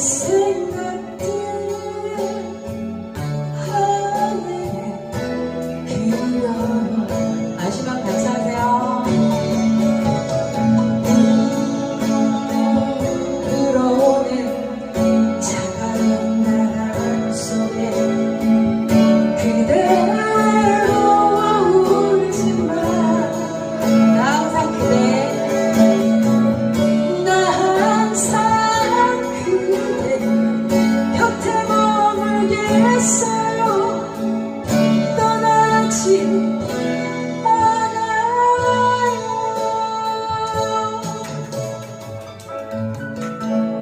this thing that 있어요. 떠나지